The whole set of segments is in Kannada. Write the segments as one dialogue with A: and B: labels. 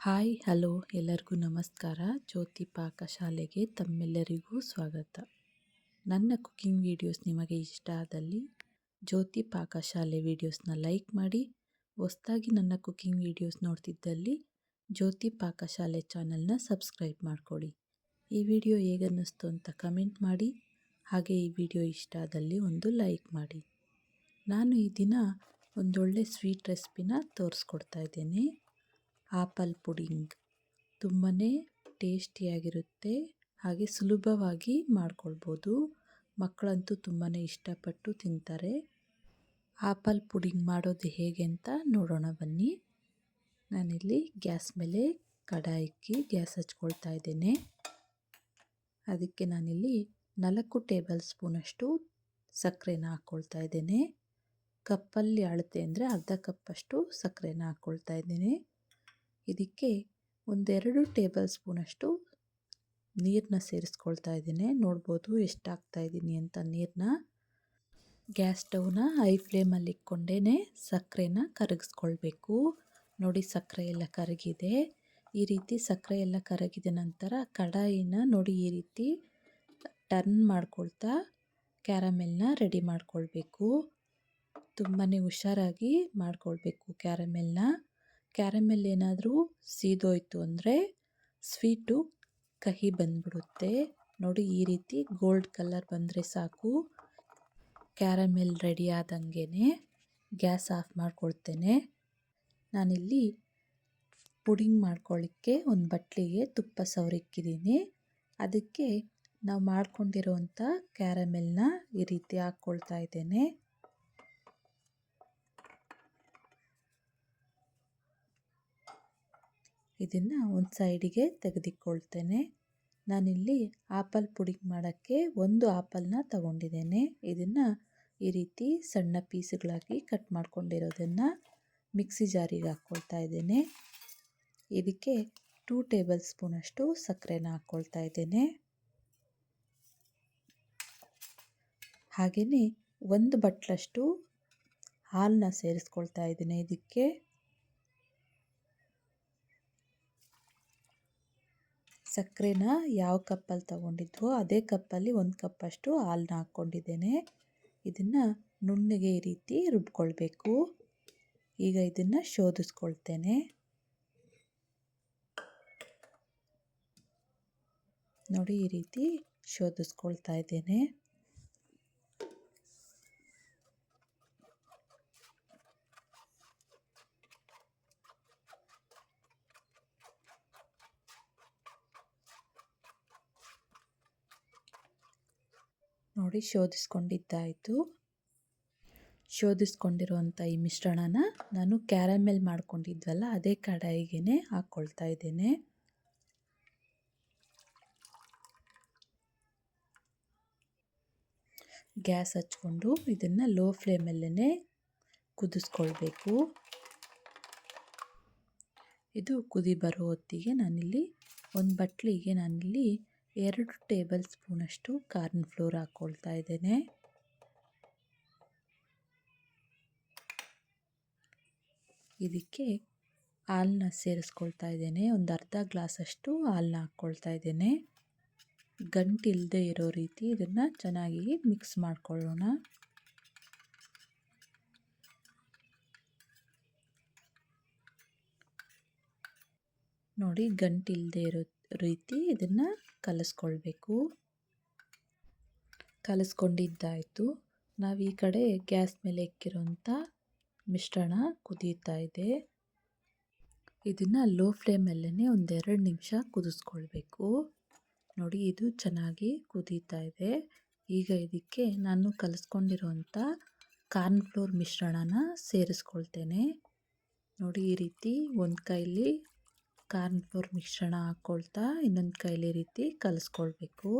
A: ಹಾಯ್, ಹಲೋ, ಎಲ್ಲರಿಗೂ ನಮಸ್ಕಾರ. ಜ್ಯೋತಿ ಪಾಕಶಾಲೆಗೆ ತಮ್ಮೆಲ್ಲರಿಗೂ ಸ್ವಾಗತ. ನನ್ನ ಕುಕ್ಕಿಂಗ್ ವಿಡಿಯೋಸ್ ನಿಮಗೆ ಇಷ್ಟ ಆದಲ್ಲಿ ಜ್ಯೋತಿ ಪಾಕಶಾಲೆ ವೀಡಿಯೋಸ್ನ ಲೈಕ್ ಮಾಡಿ. ಹೊಸ್ದಾಗಿ ನನ್ನ ಕುಕ್ಕಿಂಗ್ ವಿಡಿಯೋಸ್ ನೋಡ್ತಿದ್ದಲ್ಲಿ ಜ್ಯೋತಿ ಪಾಕಶಾಲೆ ಚಾನಲ್ನ ಸಬ್ಸ್ಕ್ರೈಬ್ ಮಾಡಿಕೊಡಿ. ಈ ವಿಡಿಯೋ ಹೇಗನ್ನಿಸ್ತು ಅಂತ ಕಮೆಂಟ್ ಮಾಡಿ. ಹಾಗೆ ಈ ವಿಡಿಯೋ ಇಷ್ಟ ಆದಲ್ಲಿ ಒಂದು ಲೈಕ್ ಮಾಡಿ. ನಾನು ಈ ದಿನ ಒಂದೊಳ್ಳೆ ಸ್ವೀಟ್ ರೆಸಿಪಿನ ತೋರಿಸ್ಕೊಡ್ತಾ ಇದ್ದೇನೆ. Apple pudding. ತುಂಬಾ ಟೇಸ್ಟಿಯಾಗಿರುತ್ತೆ. ಹಾಗೆ ಸುಲಭವಾಗಿ ಮಾಡ್ಕೊಳ್ಬೋದು. ಮಕ್ಕಳಂತೂ ತುಂಬಾ ಇಷ್ಟಪಟ್ಟು ತಿಂತಾರೆ. ಆಪಲ್ ಪುಡಿಂಗ್ ಮಾಡೋದು ಹೇಗೆ ಅಂತ ನೋಡೋಣ ಬನ್ನಿ. ನಾನಿಲ್ಲಿ ಗ್ಯಾಸ್ ಮೇಲೆ ಕಡಾಯಿ ಇಕ್ಕಿ ಗ್ಯಾಸ್ ಹಚ್ಕೊಳ್ತಾ ಇದ್ದೇನೆ. ಅದಕ್ಕೆ ನಾನಿಲ್ಲಿ ನಾಲ್ಕು ಟೇಬಲ್ ಸ್ಪೂನಷ್ಟು ಸಕ್ಕರೆನ ಹಾಕ್ಕೊಳ್ತಾ ಇದ್ದೇನೆ. ಕಪ್ಪಲ್ಲಿ ಅಳತೆ ಅಂದರೆ ಅರ್ಧ ಕಪ್ಪಷ್ಟು ಸಕ್ಕರೆನ ಹಾಕ್ಕೊಳ್ತಾ ಇದ್ದೇನೆ. ಇದಕ್ಕೆ ಒಂದೆರಡು ಟೇಬಲ್ ಸ್ಪೂನಷ್ಟು ನೀರನ್ನ ಸೇರಿಸ್ಕೊಳ್ತಾ ಇದ್ದೀನಿ. ನೋಡ್ಬೋದು ಎಷ್ಟಾಗ್ತಾ ಇದ್ದೀನಿ ಅಂತ ನೀರನ್ನ ಗ್ಯಾಸ್ ಸ್ಟವ್ನ ಹೈ ಫ್ಲೇಮಲ್ಲಿ ಇಟ್ಕೊಂಡೇ ಸಕ್ಕರೆನ ಕರಗಿಸ್ಕೊಳ್ಬೇಕು. ನೋಡಿ ಸಕ್ಕರೆ ಎಲ್ಲ ಕರಗಿದೆ. ಈ ರೀತಿ ಸಕ್ಕರೆ ಎಲ್ಲ ಕರಗಿದ ನಂತರ ಕಡಾಯಿನ ನೋಡಿ ಈ ರೀತಿ ಟರ್ನ್ ಮಾಡ್ಕೊಳ್ತಾ ಕ್ಯಾರಮೆಲ್ನ ರೆಡಿ ಮಾಡ್ಕೊಳ್ಬೇಕು. ತುಂಬಾ ಹುಷಾರಾಗಿ ಮಾಡ್ಕೊಳ್ಬೇಕು ಕ್ಯಾರಮೆಲ್ನ. ಕ್ಯಾರಮೆಲ್ ಏನಾದರೂ ಸೀದೋಯ್ತು ಅಂದರೆ ಸ್ವೀಟು ಕಹಿ ಬಂದ್ಬಿಡುತ್ತೆ. ನೋಡಿ ಈ ರೀತಿ ಗೋಲ್ಡ್ ಕಲರ್ ಬಂದರೆ ಸಾಕು. ಕ್ಯಾರಮೆಲ್ ರೆಡಿ ಆದಂಗೆ ಗ್ಯಾಸ್ ಆಫ್ ಮಾಡಿಕೊಳ್ತೇನೆ. ನಾನಿಲ್ಲಿ ಪುಡಿಂಗ್ ಮಾಡ್ಕೊಳ್ಳಿಕ್ಕೆ ಒಂದು ಬಟ್ಲಿಗೆ ತುಪ್ಪ ಸವರಿಕ್ಕಿದ್ದೀನಿ. ಅದಕ್ಕೆ ನಾವು ಮಾಡ್ಕೊಂಡಿರೋವಂಥ ಕ್ಯಾರಮೆಲ್ನ ಈ ರೀತಿ ಹಾಕ್ಕೊಳ್ತಾ ಇದ್ದೇನೆ. ಇದನ್ನು ಒಂದು ಸೈಡಿಗೆ ತೆಗೆದಿಕ್ಕೊಳ್ತೇನೆ ನಾನಿಲ್ಲಿ ಆಪಲ್ ಪುಡಿಂಗ್ ಮಾಡೋಕ್ಕೆ ಒಂದು ಆಪಲ್ನ ತಗೊಂಡಿದ್ದೇನೆ. ಇದನ್ನು ಈ ರೀತಿ ಸಣ್ಣ ಪೀಸ್ಗಳಾಗಿ ಕಟ್ ಮಾಡ್ಕೊಂಡಿರೋದನ್ನು ಮಿಕ್ಸಿ ಜಾರಿಗೆ ಹಾಕ್ಕೊಳ್ತಾ ಇದ್ದೇನೆ. ಇದಕ್ಕೆ ಟೂ ಟೇಬಲ್ ಸ್ಪೂನಷ್ಟು ಸಕ್ಕರೆನ ಹಾಕ್ಕೊಳ್ತಾ ಇದ್ದೇನೆ. ಹಾಗೆಯೇ ಒಂದು ಬಟ್ಲಷ್ಟು ಹಾಲನ್ನ ಸೇರಿಸ್ಕೊಳ್ತಾ ಇದ್ದೀನಿ ಇದಕ್ಕೆ. ಸಕ್ಕರೆನ ಯಾವ ಕಪ್ಪಲ್ಲಿ ತಗೊಂಡಿದ್ವೋ ಅದೇ ಕಪ್ಪಲ್ಲಿ ಒಂದು ಕಪ್ಪಷ್ಟು ಹಾಲನ್ನ ಹಾಕ್ಕೊಂಡಿದ್ದೇನೆ. ಇದನ್ನು ನುಣ್ಣಗೆ ಈ ರೀತಿ ರುಬ್ಕೊಳ್ಬೇಕು. ಈಗ ಇದನ್ನು ಶೋಧಿಸ್ಕೊಳ್ತೇನೆ. ನೋಡಿ ಈ ರೀತಿ ಶೋಧಿಸ್ಕೊಳ್ತಾ ಇದ್ದೇನೆ. ನೋಡಿ ಶೋಧಿಸ್ಕೊಂಡಿದ್ದಾಯಿತು. ಶೋಧಿಸ್ಕೊಂಡಿರುವಂಥ ಈ ಮಿಶ್ರಣನ ನಾನು ಕ್ಯಾರಮೆಲ್ ಮಾಡ್ಕೊಂಡಿದ್ವಲ್ಲ, ಅದೇ ಕಡಾಯಿಗೆ ಹಾಕ್ಕೊಳ್ತಾ ಇದ್ದೇನೆ. ಗ್ಯಾಸ್ ಹಚ್ಕೊಂಡು ಇದನ್ನು ಲೋ ಫ್ಲೇಮಲ್ಲೇ ಕುದಿಸ್ಕೊಳ್ಬೇಕು. ಇದು ಕುದಿ ಬರೋ ಹೊತ್ತಿಗೆ ನಾನಿಲ್ಲಿ ಒಂದು ಬಟ್ಲಿಗೆ ನಾನಿಲ್ಲಿ ಎರಡು ಟೇಬಲ್ ಸ್ಪೂನಷ್ಟು ಕಾರ್ನ್ ಫ್ಲೋರ್ ಹಾಕ್ಕೊಳ್ತಾ ಇದ್ದೇನೆ. ಇದಕ್ಕೆ ಹಾಲನ್ನ ಸೇರಿಸ್ಕೊಳ್ತಾ ಇದ್ದೇನೆ. ಒಂದು ಅರ್ಧ ಗ್ಲಾಸಷ್ಟು ಹಾಲನ್ನ ಹಾಕ್ಕೊಳ್ತಾ ಇದ್ದೇನೆ. ಗಂಟಿಲ್ಲದೆ ಇರೋ ರೀತಿ ಇದನ್ನು ಚೆನ್ನಾಗಿ ಮಿಕ್ಸ್ ಮಾಡಿಕೊಳ್ಳೋಣ. ನೋಡಿ ಗಂಟಿಲ್ಲದೆ ಇರೋ ರೀತಿ ಇದನ್ನು ಕಲಿಸ್ಕೊಳ್ಬೇಕು. ಕಲಿಸ್ಕೊಂಡಿದ್ದಾಯಿತು. ನಾವು ಈ ಕಡೆ ಗ್ಯಾಸ್ ಮೇಲೆ ಇಕ್ಕಿರೋಂಥ ಮಿಶ್ರಣ ಕುದೀತಾ ಇದೆ. ಇದನ್ನು ಲೋ ಫ್ಲೇಮಲ್ಲೇ ಒಂದೆರಡು ನಿಮಿಷ ಕುದಿಸ್ಕೊಳ್ಬೇಕು. ನೋಡಿ, ಇದು ಚೆನ್ನಾಗಿ ಕುದೀತಾ ಇದೆ. ಈಗ ಇದಕ್ಕೆ ನಾನು ಕಲಿಸ್ಕೊಂಡಿರೋಂಥ ಕಾರ್ನ್ಫ್ಲೋರ್ ಮಿಶ್ರಣನ ಸೇರಿಸ್ಕೊಳ್ತೇನೆ. ನೋಡಿ, ಈ ರೀತಿ ಒಂದು ಕೈಲಿ ಕಾರ್ನ್ಫ್ಲೋರ್ ಮಿಶ್ರಣ ಹಾಕ್ಕೊಳ್ತಾ ಇನ್ನೊಂದು ಕೈಲಿ ರೀತಿ ಕಲಿಸ್ಕೊಳ್ಬೇಕು.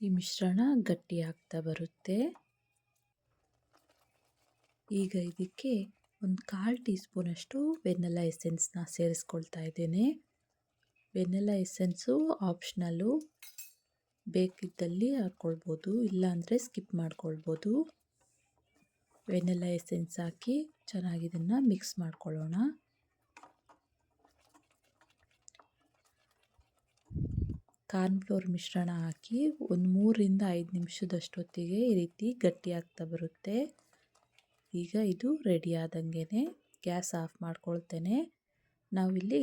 A: ಈ ಮಿಶ್ರಣ ಗಟ್ಟಿ ಆಗ್ತಾ ಬರುತ್ತೆ. ಈಗ ಇದಕ್ಕೆ ಒಂದು ಕಾಲು ಟೀ ಸ್ಪೂನಷ್ಟು ವೆನ್ನೆಲ್ಲ ಎಸೆನ್ಸ್ನ ಸೇರಿಸ್ಕೊಳ್ತಾ ಇದ್ದೇನೆ. ವೆನ್ನೆಲ್ಲ ಎಸೆನ್ಸು ಆಪ್ಷನಲ್ಲು ಬೇಕಿದ್ದಲ್ಲಿ ಹಾಕ್ಕೊಳ್ಬೋದು ಇಲ್ಲಾಂದರೆ ಸ್ಕಿಪ್ ಮಾಡ್ಕೊಳ್ಬೋದು. ವೆನಿಲ್ಲ ಎಸೆನ್ಸ್ ಹಾಕಿ ಚೆನ್ನಾಗಿ ಇದನ್ನು ಮಿಕ್ಸ್ ಮಾಡ್ಕೊಳ್ಳೋಣ. ಕಾರ್ನ್ಫ್ಲೋರ್ ಮಿಶ್ರಣ ಹಾಕಿ ಒಂದು ಮೂರರಿಂದ ಐದು ನಿಮಿಷದಷ್ಟೊತ್ತಿಗೆ ಈ ರೀತಿ ಗಟ್ಟಿಯಾಗ್ತಾ ಬರುತ್ತೆ. ಈಗ ಇದು ರೆಡಿ ಆದಂಗೆ ಗ್ಯಾಸ್ ಆಫ್ ಮಾಡ್ಕೊಳ್ತೇನೆ. ನಾವಿಲ್ಲಿ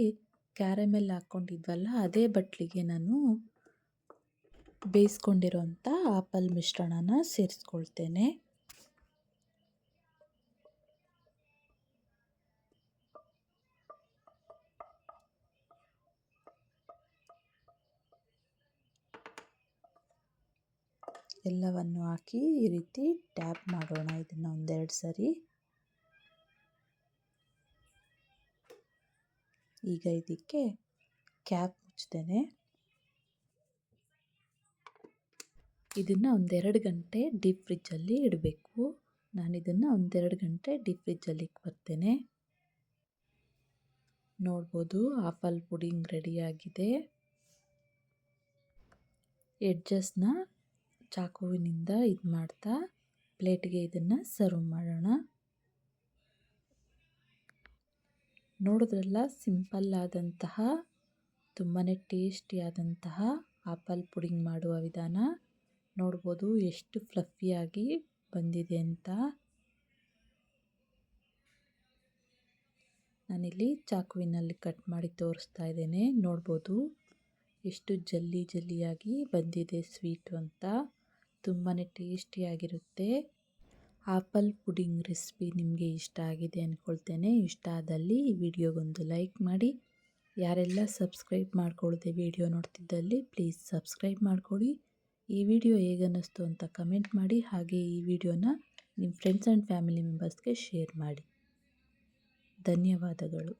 A: ಕ್ಯಾರಮೆಲ್ ಹಾಕ್ಕೊಂಡಿದ್ವಲ್ಲ ಅದೇ ಬಟ್ಲಿಗೆ ನಾನು ಬೇಯಿಸ್ಕೊಂಡಿರೋಂಥ ಆಪಲ್ ಮಿಶ್ರಣನ ಸೇರಿಸ್ಕೊಳ್ತೇನೆ. ಎಲ್ಲವನ್ನು ಹಾಕಿ ಈ ರೀತಿ ಟ್ಯಾಪ್ ಮಾಡೋಣ ಇದನ್ನು ಒಂದೆರಡು ಸರಿ. ಈಗ ಇದಕ್ಕೆ ಕ್ಯಾಪ್ ಮುಚ್ತೇನೆ ಇದನ್ನು ಒಂದೆರಡು ಗಂಟೆ ಡೀಪ್ ಫ್ರಿಜ್ಜಲ್ಲಿ ಇಡಬೇಕು. ನಾನು ಇದನ್ನು ಒಂದೆರಡು ಗಂಟೆ ಡೀಪ್ ಫ್ರಿಜ್ಜಲ್ಲಿ ಬರ್ತೇನೆ ನೋಡ್ಬೋದು ಆಪಲ್ ಪುಡಿಂಗ್ ರೆಡಿಯಾಗಿದೆ ಎಡ್ಜಸ್ನ ಚಾಕುವಿನಿಂದ ಇದು ಮಾಡ್ತಾ ಪ್ಲೇಟ್ಗೆ ಇದನ್ನು ಸರ್ವ್ ಮಾಡೋಣ. ನೋಡಿದ್ರಲ್ಲ ಸಿಂಪಲ್ ಆದಂತಹ ತುಂಬಾ ಟೇಸ್ಟಿಯಾದಂತಹ ಆಪಲ್ ಪುಡಿಂಗ್ ಮಾಡುವ ವಿಧಾನ. ನೋಡ್ಬೋದು ಎಷ್ಟು ಫ್ಲಫಿಯಾಗಿ ಬಂದಿದೆ ಅಂತ. ನಾನಿಲ್ಲಿ ಚಾಕುವಿನಲ್ಲಿ ಕಟ್ ಮಾಡಿ ತೋರಿಸ್ತಾ ಇದ್ದೇನೆ. ನೋಡ್ಬೋದು. ಎಷ್ಟು ಜಲ್ಲಿ ಜಲ್ಲಿಯಾಗಿ ಬಂದಿದೆ ಸ್ವೀಟು ಅಂತ ತುಂಬಾ ಟೇಸ್ಟಿಯಾಗಿರುತ್ತೆ. ಆಪಲ್ ಪುಡಿಂಗ್ ರೆಸಿಪಿ ನಿಮಗೆ ಇಷ್ಟ ಆಗಿದೆ ಅಂದ್ಕೊಳ್ತೇನೆ ಇಷ್ಟ ಆದಲ್ಲಿ ಈ ವಿಡಿಯೋಗೊಂದು ಲೈಕ್ ಮಾಡಿ. ಯಾರೆಲ್ಲ ಸಬ್ಸ್ಕ್ರೈಬ್ ಮಾಡ್ಕೊಳ್ಳದೆ ವಿಡಿಯೋ ನೋಡ್ತಿದ್ದಲ್ಲಿ ಪ್ಲೀಸ್ ಸಬ್ಸ್ಕ್ರೈಬ್ ಮಾಡ್ಕೊಳ್ಳಿ ಈ ವಿಡಿಯೋ ಹೇಗನ್ನಿಸ್ತು ಅಂತ ಕಮೆಂಟ್ ಮಾಡಿ. ಹಾಗೆ ಈ ವಿಡಿಯೋನ ನಿಮ್ಮ ಫ್ರೆಂಡ್ಸ್ ಆ್ಯಂಡ್ ಫ್ಯಾಮಿಲಿ ಮೆಂಬರ್ಸ್ಗೆ ಶೇರ್ ಮಾಡಿ. ಧನ್ಯವಾದಗಳು.